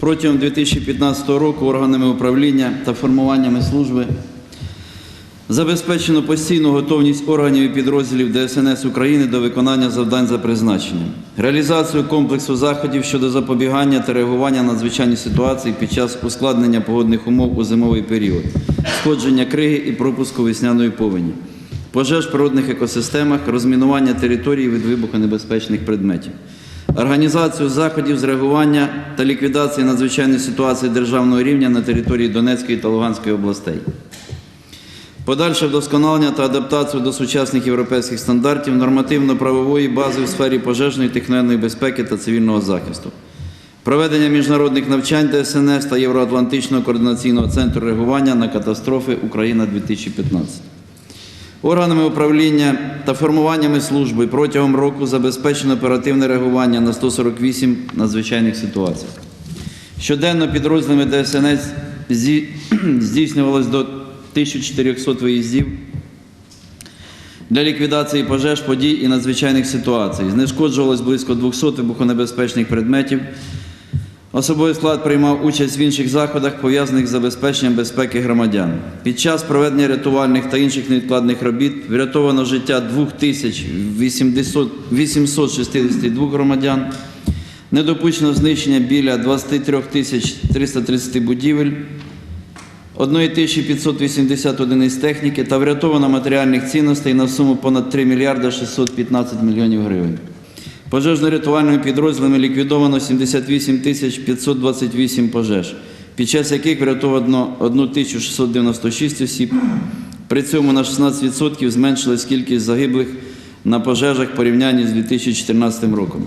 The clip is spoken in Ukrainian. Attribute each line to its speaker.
Speaker 1: Протягом 2015 року органами управління та формуваннями служби забезпечено постійну готовність органів і підрозділів ДСНС України до виконання завдань за призначенням, реалізацію комплексу заходів щодо запобігання та реагування на надзвичайні ситуації під час ускладнення погодних умов у зимовий період, сходження криги і пропуску весняної повені, пожеж в природних екосистемах, розмінування території від вибухонебезпечних предметів. Організацію заходів з реагування та ліквідації надзвичайної ситуації державного рівня на території Донецької та Луганської областей. Подальше вдосконалення та адаптацію до сучасних європейських стандартів нормативно-правової бази в сфері пожежної техногенної безпеки та цивільного захисту. Проведення міжнародних навчань ДСНС та Євроатлантичного координаційного центру реагування на катастрофи Україна 2015. Органами управління та формуваннями служби протягом року забезпечено оперативне реагування на 148 надзвичайних ситуацій. Щоденно підрозділами ДСНС здійснювалось до 1400 виїздів для ліквідації пожеж, подій і надзвичайних ситуацій. Знешкоджувалось близько 200 вибухонебезпечних предметів. Особовий склад приймав участь в інших заходах, пов'язаних з забезпеченням безпеки громадян. Під час проведення рятувальних та інших невідкладних робіт врятовано життя 2862 громадян. Не допущено знищення біля 23 тисяч 330 будівель, 1580 одиниць техніки та врятовано матеріальних цінностей на суму понад 3 мільярда 615 мільйонів гривень. Пожежно-рятувальними підрозділами ліквідовано 78 тисяч 528 пожеж, під час яких врятовано 1696 осіб. При цьому на 16% зменшилась кількість загиблих на пожежах в порівнянні з 2014 роком.